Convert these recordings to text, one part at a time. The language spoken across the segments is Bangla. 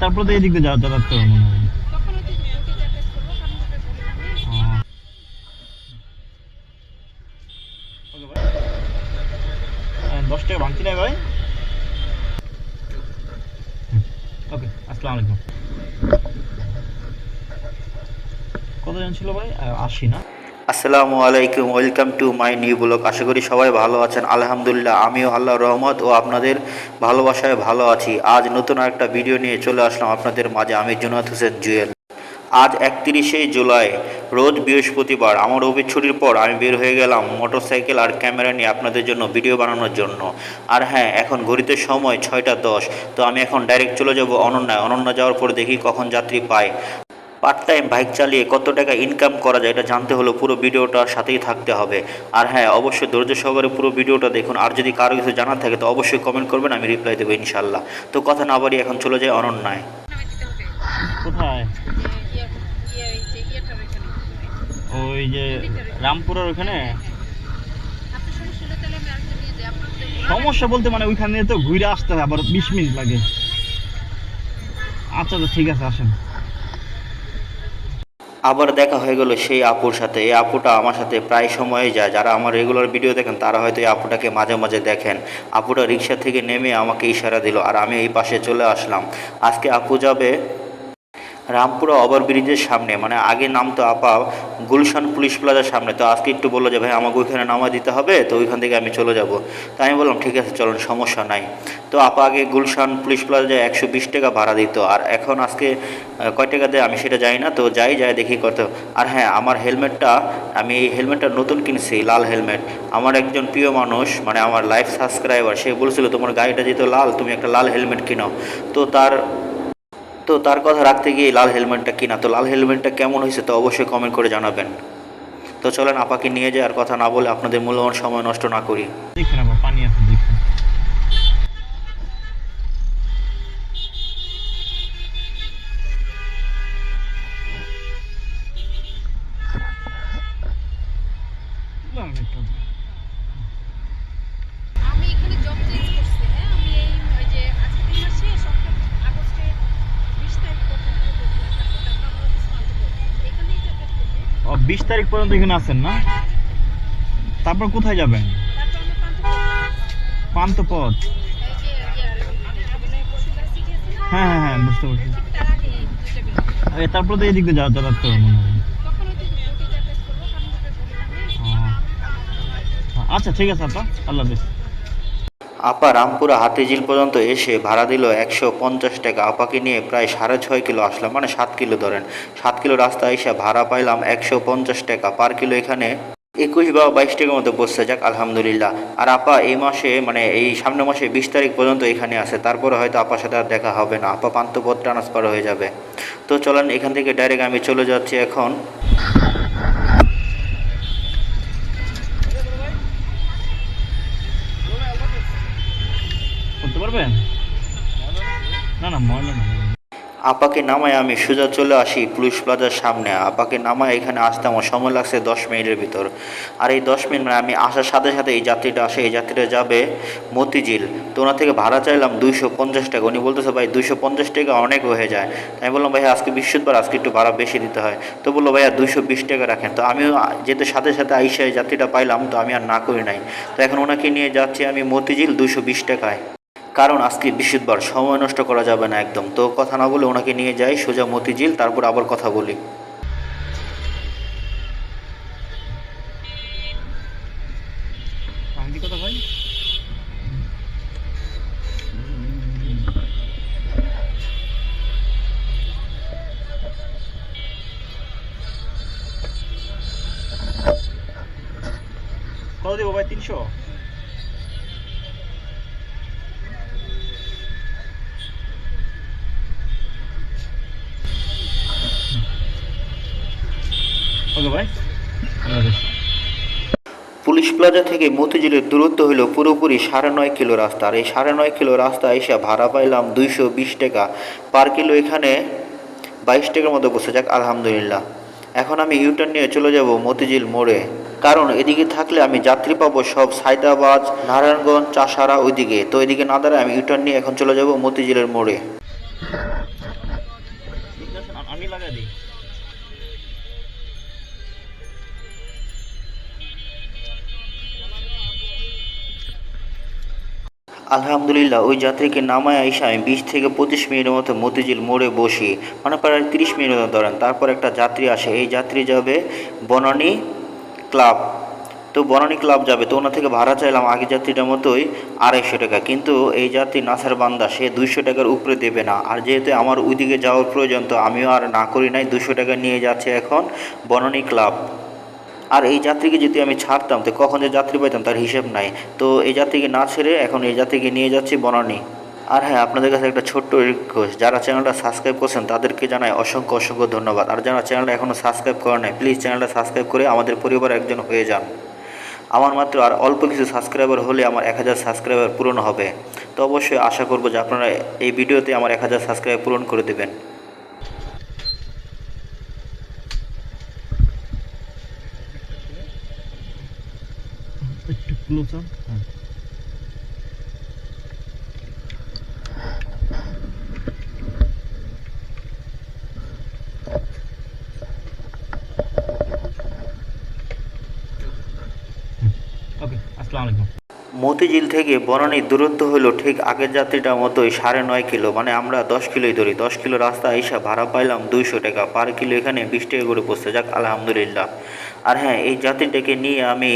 তারপর তো দিয়ে যাতায়াত করব মনে হয়। ওকে ভাই। আহ, দশ টাকা ভাই। ওকে আসসালামু আলাইকুম। কতজন ছিল ভাই? আশি না? আসসালামু আলাইকুম, welcome to my new blog. আশা করি সবাই ভালো আছেন। আলহামদুলিল্লাহ, আমিও আল্লাহ রহমত ও আপনাদের ভালোবাসায় ভালো আছি। আজ নতুন একটা ভিডিও নিয়ে চলে আসলাম আপনাদের মাঝে, আমি জুনাত হোসেন জুয়েল। আজ একত্রিশে জুলাই, রোজ বৃহস্পতিবার। আমার অফিস ছুটির পর আমি বের হয়ে গেলাম মোটরসাইকেল আর ক্যামেরা নিয়ে আপনাদের জন্য ভিডিও বানানোর জন্য। আর হ্যাঁ এখন ঘড়িতে সময় ছয়টা দশ, তো আমি এখন ডাইরেক্ট চলে যাব অনন্যায়। অনন্যা যাওয়ার পর দেখি কখন যাত্রী পায়। পার্ট টাইম বাইক চালিয়ে কত টাকা ইনকাম করা যায়, এটা জানতে হলে পুরো ভিডিওটার সাথেই থাকতে হবে। আর হ্যাঁ অবশ্যই ধৈর্য সহকারে পুরো ভিডিওটা দেখুন। আর যদি কারও কিছু জানার থাকে, তো অবশ্যই কমেন্ট করবেন, আমি রিপ্লাই দেবো ইনশাল্লাহ তো কথা না বাড়ি এখন চলে যায় অনন্যায়। হবে ওই যে রামপুরের ওখানে? সমস্যা বলতে মানে ওইখানে তো ঘুরে আসতে হয়, আবার বিশ মিনিট লাগে। আচ্ছা তো ঠিক আছে, আসেন। আবার দেখা হয়ে গেল সেই আপুর সাথে। এই আপুটা আমার সাথে প্রায় সময় যায়। যারা আমার রেগুলার ভিডিও দেখেন, তারা হয়তো এই আপুটাকে মাঝে মাঝে দেখেন। আপুটা রিক্সা থেকে নেমে আমাকে ইশারা দিল, আর আমি এই পাশে চলে আসলাম। আজকে আপু যাবে রামপুরা ওভারব্রিজের সামনে মানে আগে নামতো আপা গুলশান পুলিশ প্লাজার সামনে। তো আজকে একটু বলল যে, ভাই, আমাকে ওইখানে নামা দিতে হবে, তো ওইখান থেকে আমি চলে যাব। তো আমি বললাম, ঠিক আছে, চলুন, সমস্যা নাই। তো আপা আগে গুলশান পুলিশ প্লাজায় একশো বিশ টাকা ভাড়া দিত। আর এখন আজকে কয় টাকা দেয় আমি সেটা জানি না, তো যাই যাই দেখি কত আর হ্যাঁ আমার হেলমেটটা, আমি এই হেলমেটটা নতুন কিনছি, লাল হেলমেট। আমার একজন প্রিয় মানুষ মানে আমার লাইফ সাবস্ক্রাইবার, সে বলছিল, তোমার গাড়িটা যেহেতু লাল, তুমি একটা লাল হেলমেট কিনো। তো তার তো তার কথা রাখতে গিয়ে লাল হেলমেটটা কিনা? তো লাল হেলমেটটা কেমন হয়েছে তো অবশ্যই কমেন্ট করে জানাবেন। তো চলেন আপাকে নিয়ে যাই আর কথা না বলে আপনাদের মূল্যবান সময় নষ্ট না করি। পানি আছে আমি এখানে জব চেঞ্জ করছি হ্যাঁ আমি এই ওই যে আজকে তিন মাস শেষ অক্টোবর আগস্টে বিশ তারিখ পর্যন্ত করছিলাম তারপর তারপর আমরা অফিস পাল্টে এখানেই যাতায়াত করব ও বিশ তারিখ পর্যন্ত এখানে আছেন না? তারপর কোথায় যাবেন? পান্ত পান্তপথ এই হ্যাঁ হ্যাঁ হ্যাঁ বুঝতে পারছি। এই তারপর তো এদিক দিয়ে যাওয়া যাতায়াত করব মনে হয়। আচ্ছা ঠিক আছে আপা, আল্লাহ হাফিজ। আপা রামপুরা হাতিঝিল পর্যন্ত এসে ভাড়া দিল একশো পঞ্চাশ টাকা। আপাকে নিয়ে প্রায় সাড়ে ছয় কিলো আসলাম মানে সাত কিলো ধরেন। সাত কিলো রাস্তা এসে ভাড়া পাইলাম একশো পঞ্চাশ টাকা। পার কিলো এখানে একুশ বা বাইশ টাকার মতো বসছে, যাক আলহামদুলিল্লাহ। আর আপা এই মাসে মানে এই সামনের মাসে বিশ তারিখ পর্যন্ত এখানে আছে। তারপরে হয়তো আপার সাথে আর দেখা হবে না। আপা পান্তপথ ট্রান্সফার হয়ে যাবে। তো চলেন এখান থেকে ডাইরেক্ট আমি চলে যাচ্ছি এখন। করতে পারবেন না না না আপাকে নামায় আমি সোজা চলে আসি পুলিশ প্লাজার সামনে। আপাকে নামায় এখানে আসতে আমার সময় লাগছে দশ মিনিটের ভিতর। আর এই দশ মিনিট মানে আমি আসার সাথে সাথে এই যাত্রীটা আসে, এই যাত্রীটা যাবে মতিঝিল। তো ওনার থেকে ভাড়া চাইলাম দুইশো পঞ্চাশ টাকা। উনি বলতেছে, ভাই, দুইশো পঞ্চাশ টাকা অনেক হয়ে যায়। আমি বললাম, ভাই, আজকে বৃহস্পতিবার, আজকে একটু ভাড়া বেশি দিতে হয়। তো বলল, ভাইয়া, দুইশো বিশ টাকা রাখেন। তো আমিও যেতে সাথে সাথে আইসা এই যাত্রীটা পাইলাম, তো আমি আর না করি নাই। তো এখন ওনাকে নিয়ে যাচ্ছি আমি মতিঝিল দুইশো বিশ টাকায়। কারণ আজকে বৃহস্পতিবার সময় নষ্ট করা যাবে না একদম। তো কথা না বলে ওনাকে নিয়ে যাই, সোজা মতিঝিল, তারপর আবার কথা বলি। কত দেবো ভাই? তিনশো? ওকে ভাই। পুলিশ প্লাজা থেকে মতিঝিলের দূরত্ব হলো পুরোপুরি সাড়ে নয় কিলো রাস্তা আর এই সাড়ে নয় কিলো রাস্তা এসে ভাড়া পাইলাম দুইশো বিশ টাকা। পার কিলো এখানে বাইশ টাকার মতো বসে যাক, আলহামদুলিল্লাহ। এখন আমি ইউটার্ন নিয়ে চলে যাব মতিঝিল মোড়ে। কারণ এদিকে থাকলে আমি যাত্রী পাবো সব সাইদাবাদ নারায়ণগঞ্জ, চাষারা ওইদিকে। তো এদিকে না দাঁড়ায় আমি ইউটার্ন নিয়ে এখন চলে যাব মতিঝিলের মোড়ে। আলহামদুলিল্লাহ, ওই যাত্রীকে নামায় আইসা আমি বিশ থেকে পঁচিশ মিনিটের মতো মতিঝিল মোড়ে বসি। মানে প্রায় তিরিশ মিনিট ধরেন। তারপর একটা যাত্রী আসে। এই যাত্রী যাবে বনানী ক্লাব। তো বনানী ক্লাব যাবে। তো ওনা থেকে ভাড়া চাইলাম আগে যাত্রীটার মতোই আড়াইশো টাকা। কিন্তু এই যাত্রী নাসার বান্দা, সে দুইশো টাকার উপরে দেবে না। আর যেহেতু আমার ওইদিকে যাওয়ার প্রয়োজন, তো আমিও আর না করি নাই দুশো টাকা নিয়ে যাচ্ছে এখন বনানী ক্লাব। আর এই যাত্রীকে যদি আমি ছাড়তাম, তো কখন যে যাত্রী পাইতাম তার হিসেব নাই। তো এই যাত্রীকে না ছেড়ে এখন এই যাত্রীকে নিয়ে যাচ্ছি বনানী। আর হ্যাঁ আপনাদের কাছে একটা ছোট্ট রিকোয়েস্ট যারা চ্যানেলটা সাবস্ক্রাইব করছেন তাদেরকে জানাই অসংখ্য অসংখ্য ধন্যবাদ। আর যারা চ্যানেলটা এখনও সাবস্ক্রাইব করেন নাই প্লিজ চ্যানেলটা সাবস্ক্রাইব করে আমাদের পরিবার একজন হয়ে যান। আমার মাত্র আর অল্প কিছু সাবস্ক্রাইবার হলে আমার এক হাজার সাবস্ক্রাইবার পূরণ হবে। তো অবশ্যই আশা করব যে আপনারা এই ভিডিওতে আমার এক হাজার সাবস্ক্রাইবার পূরণ করে দেবেন। আলাইকুম মতিঝিল থেকে বনানীর দূরত্ব হলো ঠিক আগের যাত্রীটার মতোই সাড়ে নয় কিলো। মানে আমরা দশ কিলোই ধরি। দশ কিলো রাস্তা এসে ভাড়া পাইলাম দুইশো টাকা। পার কিলো এখানে বিশ টাকা করে পড়ছে। যাক, আলহামদুলিল্লাহ। আর হ্যাঁ এই যাত্রীটাকে নিয়ে আমি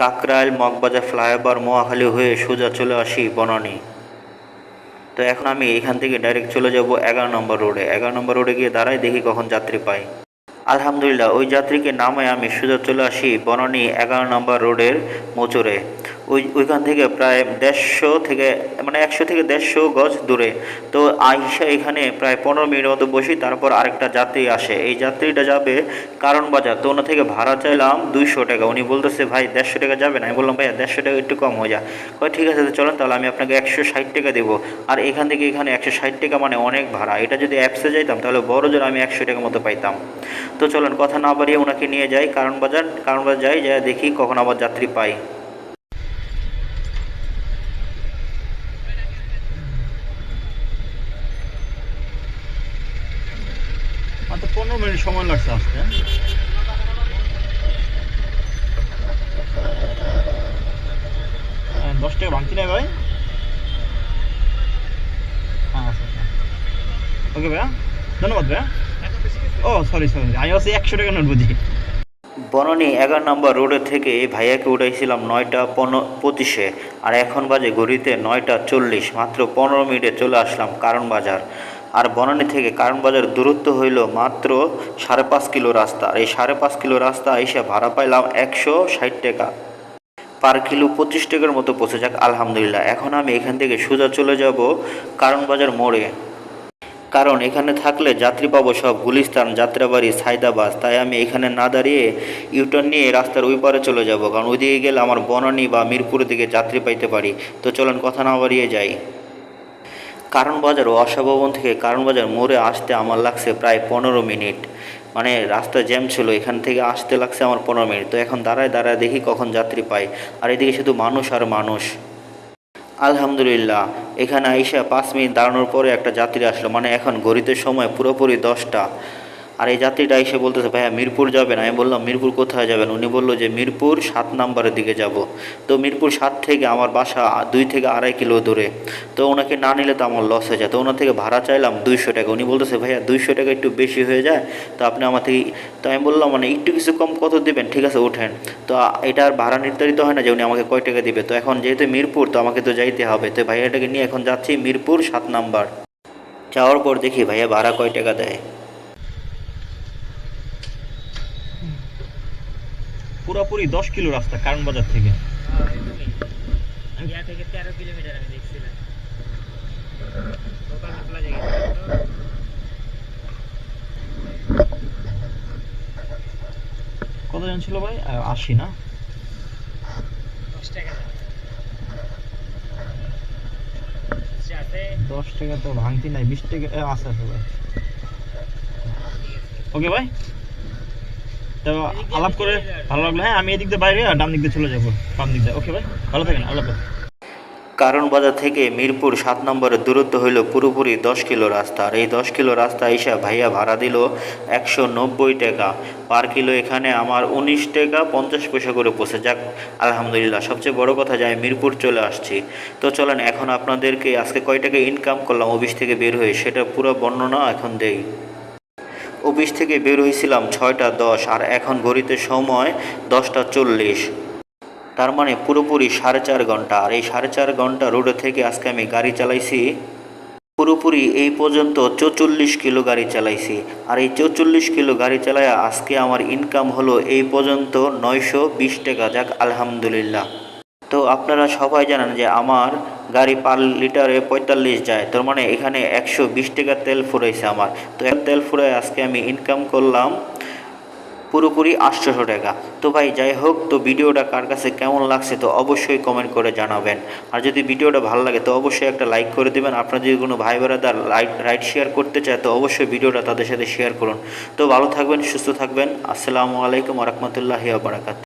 কাকরাইল, মগবাজার ফ্লাইওভার মোয়াখালী হয়ে সোজা চলে আসি বনানী। তো এখন আমি এখান থেকে ডাইরেক্ট চলে যাব এগারো নম্বর রোডে এগারো নম্বর রোডে গিয়ে দাঁড়াই দেখি কখন যাত্রী পাই। আলহামদুলিল্লাহ, ওই যাত্রীকে নামে আমি সোজা চলে আসি বনানী এগারো নম্বর রোডের মোচরে ওই ওইখান থেকে প্রায় দেড়শো থেকে মানে একশো থেকে দেড়শো গজ দূরে। তো আইসা এখানে প্রায় পনেরো মিনিট মতো বসি, তারপর আরেকটা যাত্রী আসে। এই যাত্রীটা যাবে কারণ বাজার। তো ওনা থেকে ভাড়া চাইলাম দুইশো টাকা। উনি বলতেছে, ভাই, দেড়শো টাকা যাবে না? আমি বললাম, ভাইয়া, দেড়শো টাকা একটু কম হয়ে যায় কয়, ঠিক আছে, চলেন, তাহলে আমি আপনাকে একশো ষাট টাকা দেবো। আর এখান থেকে এখানে একশো ষাট টাকা মানে অনেক ভাড়া। এটা যদি অ্যাপসে যাইতাম, তাহলে বড় জোর আমি একশো টাকা মতো পাইতাম। তো চলেন, কথা না বাড়িয়ে ওনাকে নিয়ে যাই কারণ বাজার। কারণ বাজার যাই যাই দেখি কখন আবার যাত্রী পাই। সময় লাগছে আসতে দশ টাকা ভাঙতি নেই ভাই? হ্যাঁ ওকে ভাইয়া, ধন্যবাদ ভাইয়া। ও সরি সরি আমি হচ্ছে একশো টাকা নোট বুঝি বনানী, এগারো নম্বর রোডের থেকে এই ভাইয়াকে উঠাইছিলাম নয়টা পনেরো পঁচিশে, আর এখন বাজে ঘড়িতে নয়টা চল্লিশ, মাত্র পনেরো মিনিটে চলে আসলাম কারণ বাজার। আর বনানী থেকে কারণ বাজার দূরত্ব হইল মাত্র সাড়ে পাঁচ কিলো রাস্তা। আর এই সাড়ে পাঁচ কিলো রাস্তা এসে ভাড়া পাইলাম একশো ষাট টাকা। পার কিলো পঁচিশ টাকার মতো পৌঁছে যাক, আলহামদুলিল্লাহ। এখন আমি এখান থেকে সোজা চলে যাব কারণ বাজার মোড়ে। কারণ এখানে থাকলে যাত্রী পাবো সব গুলিস্তান, যাত্রাবাড়ি সাইদাবাস তাই আমি এখানে না দাঁড়িয়ে ইউটার্ন নিয়ে রাস্তার ওই পারে চলে যাব। কারণ ওইদিকে গেলে আমার বনানী বা মিরপুরের দিকে যাত্রী পাইতে পারি। তো চলেন কথা না বাড়িয়ে যাই। কারণ বাজার ও আশা থেকে কারণ বাজার মোড়ে আসতে আমার লাগছে প্রায় পনেরো মিনিট। মানে রাস্তা জ্যাম ছিল, এখান থেকে আসতে লাগছে আমার পনেরো মিনিট। তো এখন দাঁড়ায় দাঁড়ায় দেখি কখন যাত্রী পাই। আর এদিকে শুধু মানুষ আর মানুষ। আলহামদুলিল্লাহ, এখানে আইসা পাঁচ মিনিট দাঁড়ানোর পরে একটা যাত্রী আসলো। মানে এখন ঘড়িতে সময় পুরোপুরি দশটা। আর এই যাত্রীটা এসে বলতেছে, ভাইয়া, মিরপুর যাবেন? আমি বললাম, মিরপুর কোথায় যাবেন? উনি বলল যে, মিরপুর সাত নাম্বারের দিকে যাব। তো মিরপুর সাত থেকে আমার বাসা দুই থেকে আড়াই কিলো দূরে। তো ওনাকে না নিলে তো আমার লস হয়ে যায়। তো ওনার থেকে ভাড়া চাইলাম দুইশো টাকা। উনি বলতেছে, ভাইয়া, দুইশো টাকা একটু বেশি হয়ে যায়, তো আপনি আমার থেকে তো আমি বললাম মানে একটু কিছু কম কত দেবেন? ঠিক আছে ওঠেন তো এটা আর ভাড়া নির্ধারিত হয় না যে উনি আমাকে কয় টাকা দিবে। তো এখন যেহেতু মিরপুর, তো আমাকে তো যাইতে হবে। তো ভাইয়াটাকে নিয়ে এখন যাচ্ছি মিরপুর সাত নাম্বার। যাওয়ার পর দেখি ভাইয়া ভাড়া কয় টাকা দেয়। পুরোপুরি দশ কিলো রাস্তা কারণ বাজার থেকে। থেকে তেরো কিলোমিটার আমি দেখছিলাম। টোটাল কত জন ছিল ভাই? আশি না? দশ টাকা। তো ভাঙতি নাই বিশ টাকা আছে আছে ভাই। ওকে ভাই? তো আলাপ করে ভালো লাগল। হ্যাঁ আমি এদিক দিয়ে বাইরে, আর ডান দিক দিয়ে চলে যাব। বাম দিক দিয়ে। ওকে ভাই, ভালো থাকেন, আল্লাহ। কারণ বাজার থেকে মিরপুর সাত নম্বরের দূরত্ব হইল পুরোপুরি দশ কিলো রাস্তা। আর এই দশ কিলো রাস্তা এসে ভাইয়া ভাড়া দিল একশো নব্বই টাকা। পার কিলো এখানে আমার উনিশ টাকা পঞ্চাশ পয়সা করে পড়ছে। যাক, আলহামদুলিল্লাহ, সবচেয়ে বড় কথা যায় মিরপুর চলে আসছি। তো চলেন, এখন আপনাদেরকে আজকে কয় টাকা ইনকাম করলাম অফিস থেকে বের হয়ে, সেটা পুরো বর্ণনা এখন দেই। অফিস থেকে বের হয়েছিলাম ছয়টা দশ, আর এখন ঘড়িতে সময় দশটা চল্লিশ। তার মানে পুরোপুরি সাড়ে চার ঘণ্টা। আর এই সাড়ে চার ঘণ্টা রোডে থেকে আজকে আমি গাড়ি চালাইছি। পুরোপুরি এই পর্যন্ত চৌচল্লিশ কিলো গাড়ি চালাইছি। আর এই চৌচল্লিশ কিলো গাড়ি চালায় আজকে আমার ইনকাম হলো এই পর্যন্ত নয়শো বিশ টাকা। যাক, আলহামদুলিল্লাহ। তো আপনারা সবাই জানেন যে আমার গাড়ি পার লিটারে পঁয়তাল্লিশ যায়। তার মানে এখানে একশো বিশ টাকা তেল ফুরাইছে আমার। তো তেল ফুরাই আজকে আমি ইনকাম করলাম পুরোপুরি আটশোশো টাকা। তো ভাই, যাই হোক, তো ভিডিওটা কার কাছে কেমন লাগছে তো অবশ্যই কমেন্ট করে জানাবেন। আর যদি ভিডিওটা ভালো লাগে তো অবশ্যই একটা লাইক করে দেবেন। আপনার যদি কোনো ভাই বেড়াদার লাইক রাইড শেয়ার করতে চায় তো অবশ্যই ভিডিওটা তাদের সাথে শেয়ার করুন। তো ভালো থাকবেন, সুস্থ থাকবেন। আসসালামু আলাইকুম রহমতুল্লাহি বারাকাত